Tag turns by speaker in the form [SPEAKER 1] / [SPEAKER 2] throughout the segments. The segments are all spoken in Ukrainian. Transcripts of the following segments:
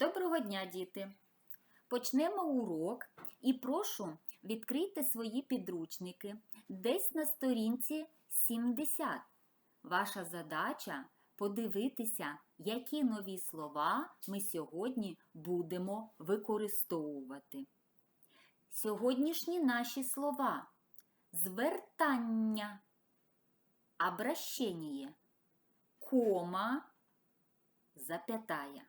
[SPEAKER 1] Доброго дня, діти! Почнемо урок і прошу відкрийте свої підручники десь на сторінці 70. Ваша задача подивитися, які нові слова ми сьогодні будемо використовувати. Сьогоднішні наші слова звертання, обращення, кома, запятая.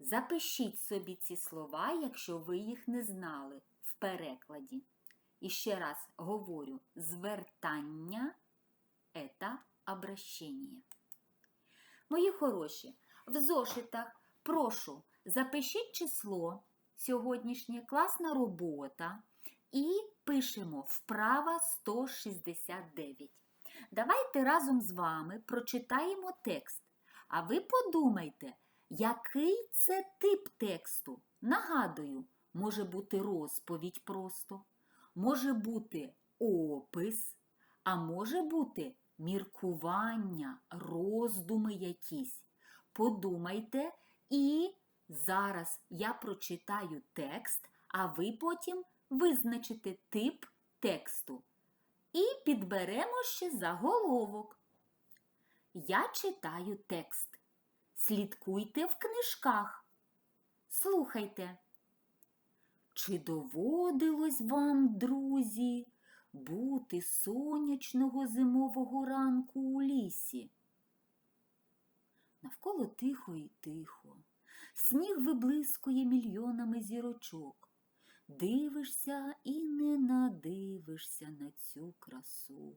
[SPEAKER 1] Запишіть собі ці слова, якщо ви їх не знали в перекладі. І ще раз говорю: звертання це обращення. Мої хороші, в зошитах прошу запишіть число сьогоднішнє класна робота і пишемо вправа 169. Давайте разом з вами прочитаємо текст. А ви подумайте, який це тип тексту? Нагадую, може бути розповідь просто, може бути опис, а може бути міркування, роздуми якісь. Подумайте, і зараз я прочитаю текст, а ви потім визначите тип тексту. І підберемо ще заголовок. Я читаю текст. Слідкуйте в книжках. Слухайте. Чи доводилось вам, друзі, бути сонячного зимового ранку у лісі? Навколо тихо і тихо. Сніг виблискує мільйонами зірочок. Дивишся і не надивишся на цю красу.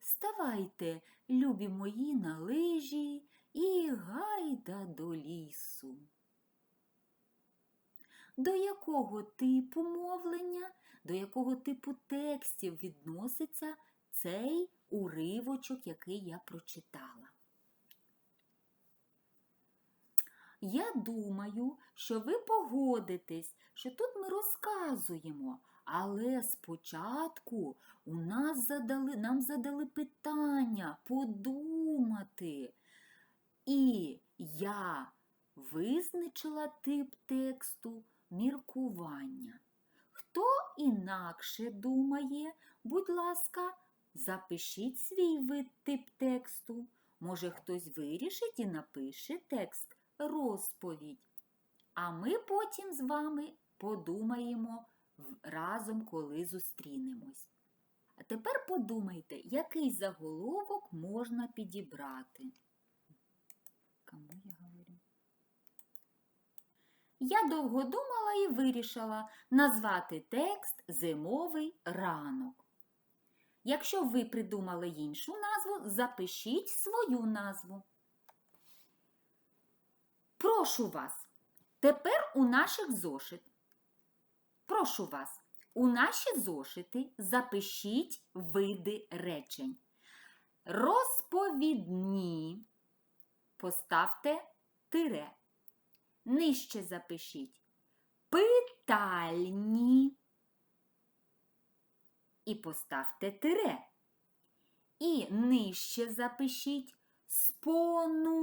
[SPEAKER 1] Ставайте, любі мої, на лижі і гайда до лісу. До якого типу мовлення, до якого типу текстів відноситься цей уривочок, який я прочитала? Я думаю, що ви погодитесь, що тут ми розказуємо, але спочатку у нас задали, нам задали питання подумати. І я визначила тип тексту міркування. Хто інакше думає, будь ласка, запишіть свій вид тип тексту. Може, хтось вирішить і напише текст розповідь. А ми потім з вами подумаємо разом, коли зустрінемось. А тепер подумайте, який заголовок можна підібрати. Кому я говорю? Я довго думала і вирішила назвати текст Зимовий ранок. Якщо ви придумали іншу назву, запишіть свою назву. Прошу вас, тепер у наших зошит. Прошу вас, у наші зошити запишіть види речень. Розповідні. Поставте тире. Нижче запишіть питальні. І поставте тире. І нижче запишіть спонукальні.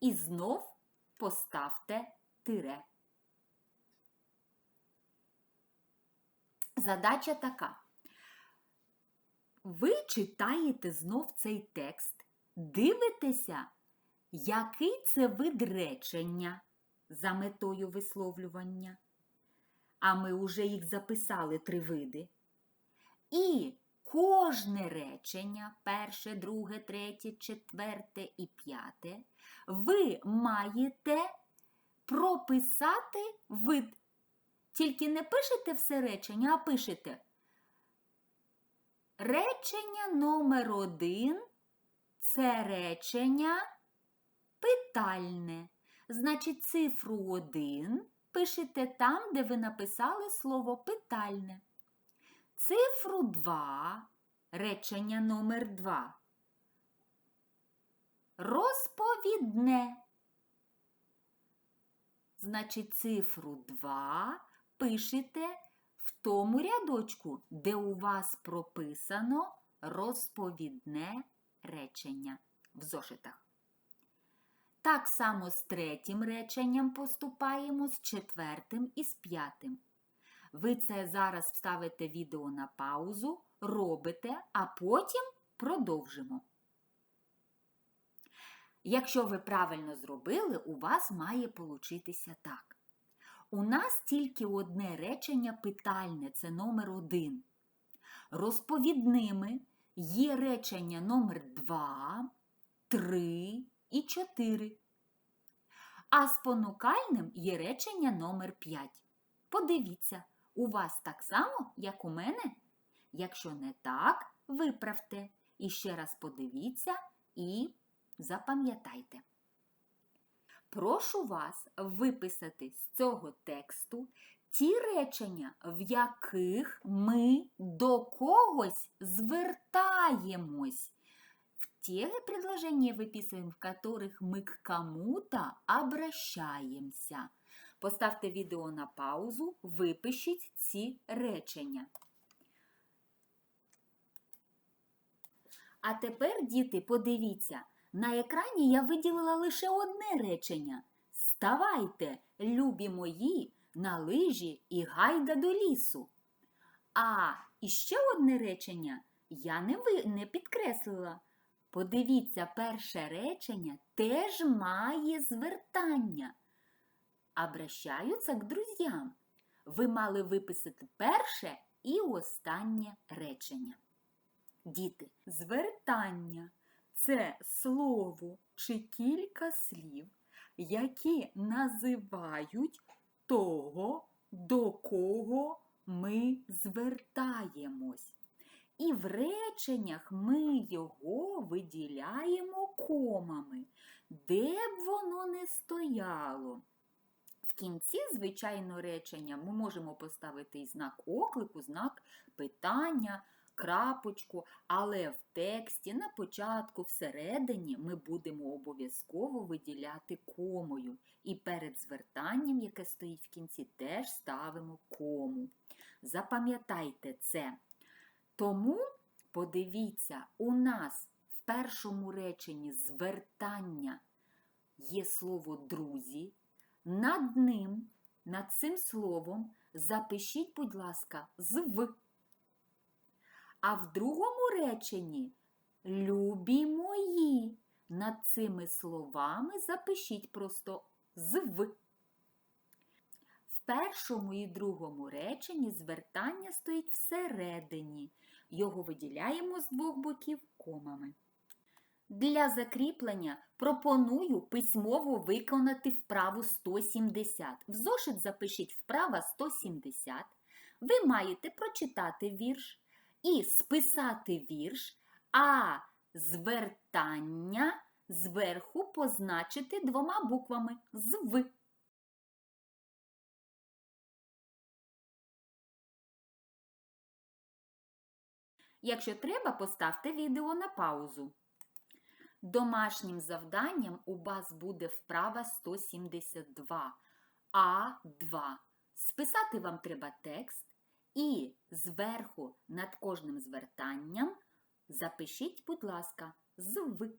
[SPEAKER 1] І знов поставте тире. Задача така. Ви читаєте знов цей текст, дивитеся, який це вид речення за метою висловлювання. А ми вже їх записали три види. І кожне речення, перше, друге, третє, четверте і п'яте, ви маєте прописати вид. Тільки не пишете все речення, а пишете. Речення номер один це речення питальне. Значить, цифру один пишете там, де ви написали слово питальне. Цифру 2, речення номер 2. Розповідне. Значить, цифру 2 пишете в тому рядочку, де у вас прописано розповідне речення. в зошитах. Так само з третім реченням поступаємо, з четвертим і з п'ятим. Ви це зараз вставите відео на паузу, робите, а потім продовжимо. Якщо ви правильно зробили, у вас має получитися так. У нас тільки одне речення питальне це номер один. Розповідними є речення номер 2, 3 і 4. А спонукальним є речення номер 5. Подивіться, у вас так само, як у мене? Якщо не так, виправте. І ще раз подивіться і запам'ятайте. Прошу вас виписати з цього тексту ті речення, в яких ми до когось звертаємось. В те предложения выписываем, в которых мы к кому-то обращаемся. Поставте відео на паузу, випишіть ці речення. А тепер, діти, подивіться, на екрані я виділила лише одне речення. Ставайте, любі мої, на лижі і гайда до лісу. А іще одне речення я не, ви, не підкреслила. Подивіться, перше речення теж має звертання. Обращаються к друзям. Ви мали виписати перше і останнє речення. Діти, звертання це слово чи кілька слів, які називають того, до кого ми звертаємось. І в реченнях ми його виділяємо комами, де б воно не стояло. В кінці, звичайно, речення ми можемо поставити і знак оклику, знак питання, крапочку, але в тексті на початку, всередині ми будемо обов'язково виділяти комою. І перед звертанням, яке стоїть в кінці, теж ставимо кому. Запам'ятайте це. Тому, подивіться, у нас в першому реченні звертання є слово друзі. Над ним, над цим словом запишіть, будь ласка, з В. А в другому реченні любі мої. Над цими словами запишіть просто з В. В першому і другому реченні звертання стоїть всередині. Його виділяємо з двох боків комами. Для закріплення пропоную письмово виконати вправу 170. В зошит запишіть вправа 170. Ви маєте прочитати вірш і списати вірш, а звертання зверху позначити двома буквами з Якщо треба, поставте відео на паузу. Домашнім завданням у вас буде вправа 172 А2. Списати вам треба текст і зверху над кожним звертанням запишіть, будь ласка, з В.